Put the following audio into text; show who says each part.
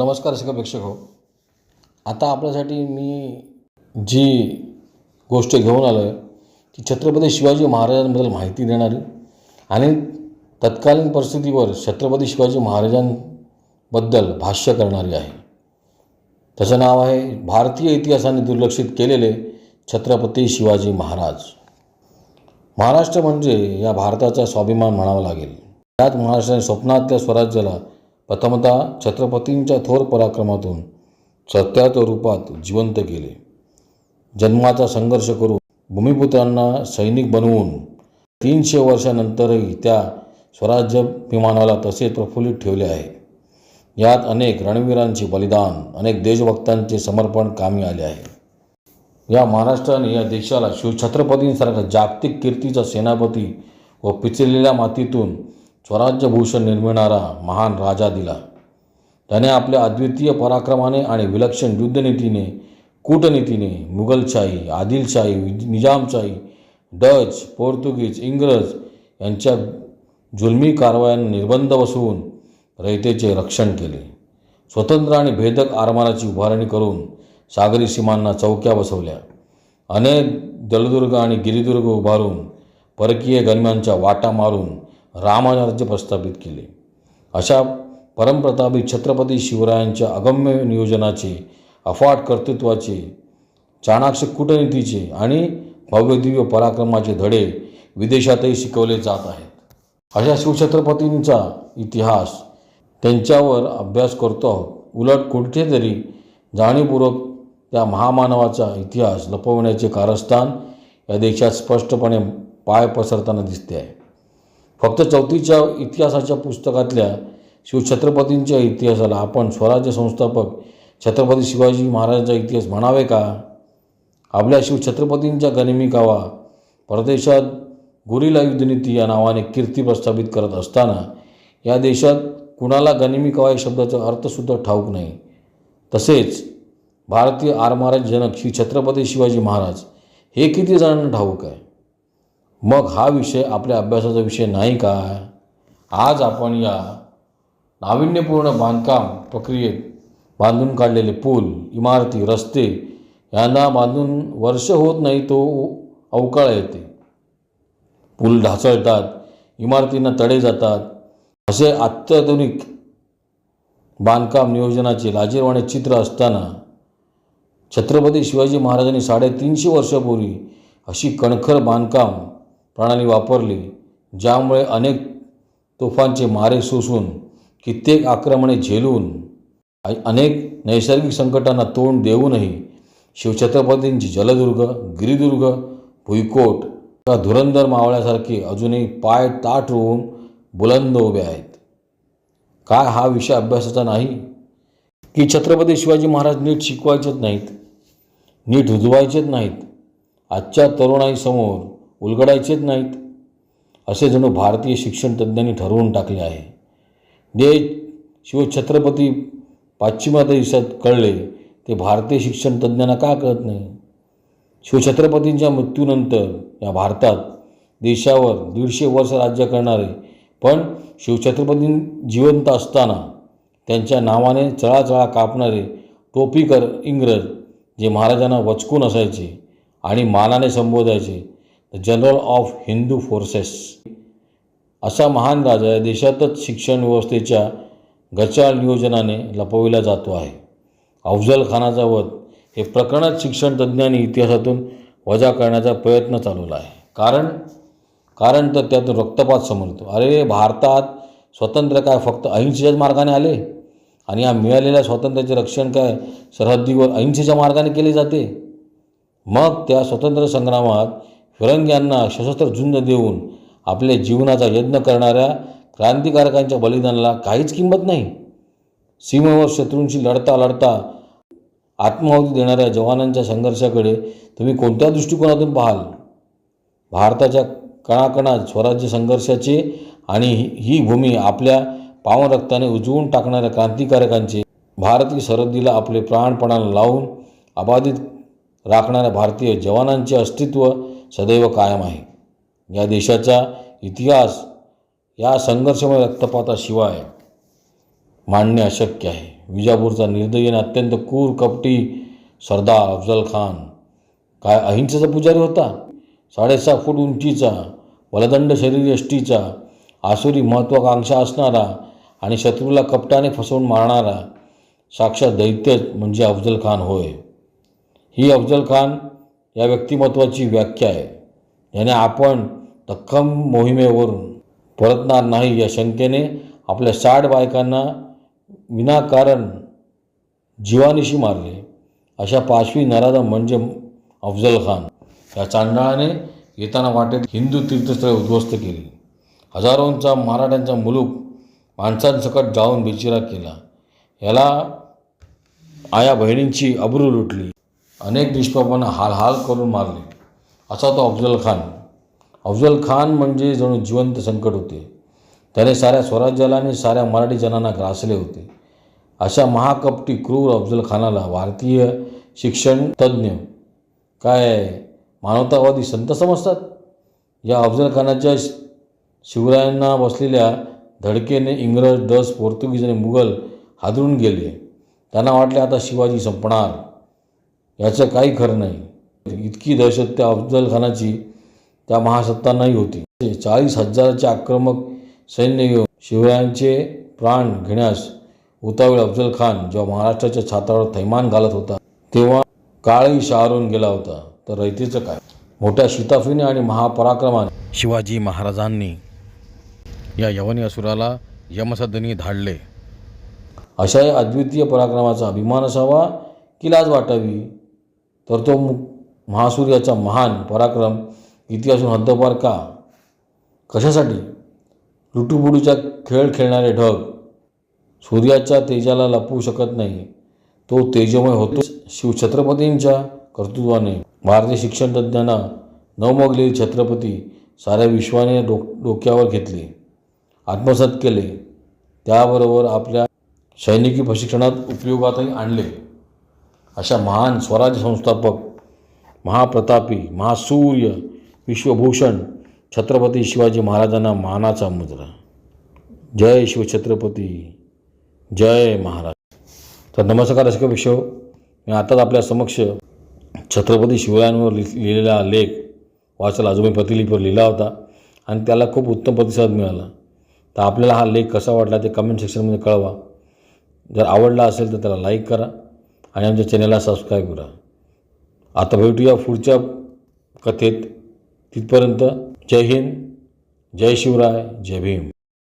Speaker 1: नमस्कार शिक्षक प्रेक्षक हो. आता आपल्यासाठी मी जी गोष्ट घेऊन आलो आहे ती छत्रपती शिवाजी महाराजांबद्दल माहिती देणारी आणि तत्कालीन परिस्थितीवर छत्रपती शिवाजी महाराजांबद्दल भाष्य करणारी आहे. त्याचं नाव आहे भारतीय इतिहासाने दुर्लक्षित केलेले छत्रपती शिवाजी महाराज. महाराष्ट्र म्हणजे या भारताचा स्वाभिमान म्हणावा लागेल. त्यात महाराष्ट्राने स्वप्नातल्या स्वराज्याला प्रथमतः छत्रपतींच्या थोर पराक्रमातून सत्याच्या रूपात जिवंत केले. जन्माचा संघर्ष करून भूमिपुत्रांना सैनिक बनवून तीनशे वर्षानंतरही त्या स्वराज्याभिमानाला तसेच प्रफुल्लित ठेवले आहे. यात अनेक रणवीरांचे बलिदान अनेक देशभक्तांचे समर्पण कामी आले आहे. या महाराष्ट्राने या देशाला शिवछत्रपतींसारखा जागतिक कीर्तीचा सेनापती व पिचलेल्या मातीतून स्वराज्यभूषण निर्मिणारा महान राजा दिला. त्याने आपल्या अद्वितीय पराक्रमाने आणि विलक्षण युद्धनीतीने कूटनीतीने मुघलशाही आदिलशाही निजामशाही डच पोर्तुगीज इंग्रज यांच्या जुलमी कारवायांना निर्बंध बसवून रयतेचे रक्षण केले. स्वतंत्र आणि भेदक आरमाराची उभारणी करून सागरी सीमांना चौक्या बसवल्या. अनेक जलदुर्ग आणि गिरिदुर्ग उभारून परकीय गनिमांच्या वाटा मारून रामराज्य प्रस्थापित केले. अशा परमप्रतापी छत्रपती शिवरायांच्या अगम्य नियोजनाचे अफाट कर्तृत्वाचे चाणाक्ष कूटनीतीचे आणि भव्यदिव्य पराक्रमाचे धडे विदेशातही शिकवले जात आहेत. अशा शिवछत्रपतींचा इतिहास त्यांच्यावर अभ्यास करतो आहोत. उलट कुठेतरी जाणीवपूर्वक त्या महामानवाचा इतिहास लपवण्याचे कारस्थान या देशात स्पष्टपणे पाय पसरताना दिसते आहे. फक्त चौथीच्या इतिहासाच्या पुस्तकातल्या शिवछत्रपतींच्या इतिहासाला आपण स्वराज्य संस्थापक छत्रपती शिवाजी महाराजांचा इतिहास म्हणावे का? आपल्या शिवछत्रपतींच्या गनिमिकावा परदेशात गुरिला युद्धनीती या नावाने कीर्ती प्रस्थापित करत असताना या देशात कुणाला गनिमिकावा या शब्दाचा अर्थसुद्धा ठाऊक नाही. तसेच भारतीय आरमाराज जनक श्री छत्रपती शिवाजी महाराज हे किती जणांना ठाऊक आहे? मग हा विषय आपल्या अभ्यासाचा विषय नाही काय आज आपण या नाविन्यपूर्ण बांधकाम प्रक्रियेत बांधून काढलेले पूल इमारती रस्ते यांना बांधून वर्ष होत नाही तो अवकाळ येते. पूल ढासळतात इमारतींना तडे जातात. असे अत्याधुनिक बांधकाम नियोजनाचे लाजीरवाणे चित्र असताना छत्रपती शिवाजी महाराजांनी साडेतीनशे वर्षापूर्वी अशी कणखर बांधकाम प्रणाली वापरली ज्यामुळे अनेक तोफांचे मारे सोसून कित्येक आक्रमणे झेलून अनेक नैसर्गिक संकटांना तोंड देऊनही शिवछत्रपतींची जलदुर्ग गिरिदुर्ग भुईकोट या धुरंधर मावळ्यासारखे अजूनही पाय ताट रोवून बुलंद उभे आहेत. काय हा विषय अभ्यासाचा नाही? की छत्रपती शिवाजी महाराज नीट शिकवायचेच नाहीत नीट रुजवायचेच नाहीत आजच्या तरुणाईसमोर उलगडायचेच नाहीत. असे जणू भारतीय शिक्षण तज्ज्ञांनी ठरवून टाकले आहे. जे शिवछत्रपती पाश्चिमात्य देशात कळले ते भारतीय शिक्षण तज्ज्ञांना का कळत नाही? शिवछत्रपतींच्या मृत्यूनंतर या भारतात देशावर दीडशे वर्ष राज्य करणारे पण शिवछत्रपती जिवंत असताना त्यांच्या नावाने चळाचळा कापणारे टोपीकर इंग्रज जे महाराजांना वचकून असायचे आणि मानाने संबोधायचे the general of Hindu forces असा महान राजा या देशातच शिक्षण व्यवस्थेच्या गचाळ नियोजनाने लपविला जातो आहे. अफजल खानाचा वध हे प्रकरणच शिक्षण तज्ज्ञांनी इतिहासातून वजा करण्याचा प्रयत्न चालवला आहे. कारण कारण तर त्यातून रक्तपात समजतो अरे भारतात स्वतंत्र काय? फक्त अहिंसेच्याच मार्गाने आले? आणि या मिळालेल्या स्वातंत्र्याचे रक्षण काय? सरहद्दीवर अहिंसेच्या मार्गाने केले जाते? मग त्या स्वतंत्र संग्रामात फिरंग्यांना सशस्त्र झुंज देऊन आपल्या जीवनाचा यज्ञ करणाऱ्या क्रांतिकारकांच्या बलिदानाला काहीच किंमत नाही. सीमेवर शत्रूंशी लढता लढता आत्माहुती देणाऱ्या जवानांच्या संघर्षाकडे तुम्ही कोणत्या दृष्टिकोनातून पाहाल? भारताच्या कणाकणात स्वराज्य संघर्षाचे आणि ही- ही भूमी आपल्या पावन रक्ताने उजवून टाकणाऱ्या क्रांतिकारकांचे भारतीय सरहद्दीला आपले प्राणपणाला लावून अबाधित राखणाऱ्या भारतीय जवानांचे अस्तित्व सदैव कायम आहे. या देशाचा इतिहास या संघर्षमय रक्तपाताशिवाय मांडणे अशक्य आहे. विजापूरचा निर्दयीन अत्यंत क्रूर कपटी सरदार अफजल खान काय अहिंसेचा पुजारी होता? साडेसहा फूट उंचीचा बलदंड शरीर यष्टीचा आसुरी महत्त्वाकांक्षा असणारा आणि शत्रूला कपटाने फसवून मारणारा साक्षात दैत्यच म्हणजे अफजल खान होय. ही अफजल खान या व्यक्तिमत्वाची व्याख्या आहे. याने आपण तक्कम मोहिमेवरून परतणार नाही या शंकेने आपल्या साठ बायकांना विनाकारण जीवानिशी मारले. अशा पाचवी नराधम म्हणजे अफजल खान. या चांडाळाने येताना वाटेत हिंदू तीर्थस्थळे उद्ध्वस्त केली. हजारोंचा मराठ्यांचा मुलूक माणसांसकट जाऊन बेचिरा केला. याला आया बहिणींची अब्रू लुटली. अनेक निष्पापांना हाल हाल करून मारले. असा तो अफजल खान. अफजल खान म्हणजे जणू जिवंत संकट होते. त्याने साऱ्या स्वराज्याला आणि साऱ्या मराठी जनांना ग्रासले होते. अशा महाकपटी क्रूर अफजल खानाला भारतीय शिक्षण तज्ज्ञ काय मानवतावादी संत समजतात? या अफजल खानाच्या शिवरायांना बसलेल्या धडकेने इंग्रज डस पोर्तुगीज आणि मुघल हादरून गेले. त्यांना वाटले आता शिवाजी संपणार. याचं काही खरं नाही. इतकी दहशत त्या अफजल खानाची त्या महासत्तांनाही होती. चाळीस हजाराचे आक्रमक सैन्य घेऊन शिवरायांचे प्राण घेण्यास उतावेळ अफजल खान जेव्हा महाराष्ट्राच्या छातावर थैमान घालत होता तेव्हा काळही शहरून गेला होता. तर रयतेचं काय? मोठ्या शिताफीने आणि महापराक्रमाने शिवाजी महाराजांनी या यवनी असुराला यमसदनी धाडले. अशा या अद्वितीय पराक्रमाचा अभिमान असावा की लाज वाटावी? तर तो मु- महासूर्याचा महान पराक्रम इतिहासून हद्दपार का? कशासाठी? लुटूबुडूचा खेळ खेळणारे ढग सूर्याच्या तेजाला लपवू शकत नाही. तो तेजमय होतो. शिवछत्रपतींच्या कर्तृत्वाने भारतीय शिक्षण तज्ज्ञांना नवमगलेली छत्रपती साऱ्या विश्वाने डोक डोक्यावर घेतले. आत्मसात केले. त्याबरोबर आपल्या सैनिकी प्रशिक्षणात उपयोगातही आणले. अशा महान स्वराज्य संस्थापक महाप्रतापी महासूर्य विश्वभूषण छत्रपती शिवाजी महाराजांना मानाचा मुद्रा. जय शिवछत्रपती जय महाराज. तर नमस्कार रसिक विश्व मी आताच आपल्या समक्ष छत्रपती शिवरायांवर लिहिलेला लेख वाचला जो मी प्रतिलिपीवर लिहिला होता आणि त्याला खूप उत्तम प्रतिसाद मिळाला. तर आपल्याला हा लेख कसा वाटला ते कमेंट सेक्शनमध्ये कळवा. जर आवडला असेल तर त्याला लाईक करा. आणि आमच्या चॅनलला सबस्क्राईब करा. आता भेटूया पुढच्या कथेत. तिथपर्यंत जय हिंद जय शिवराय जय भीम.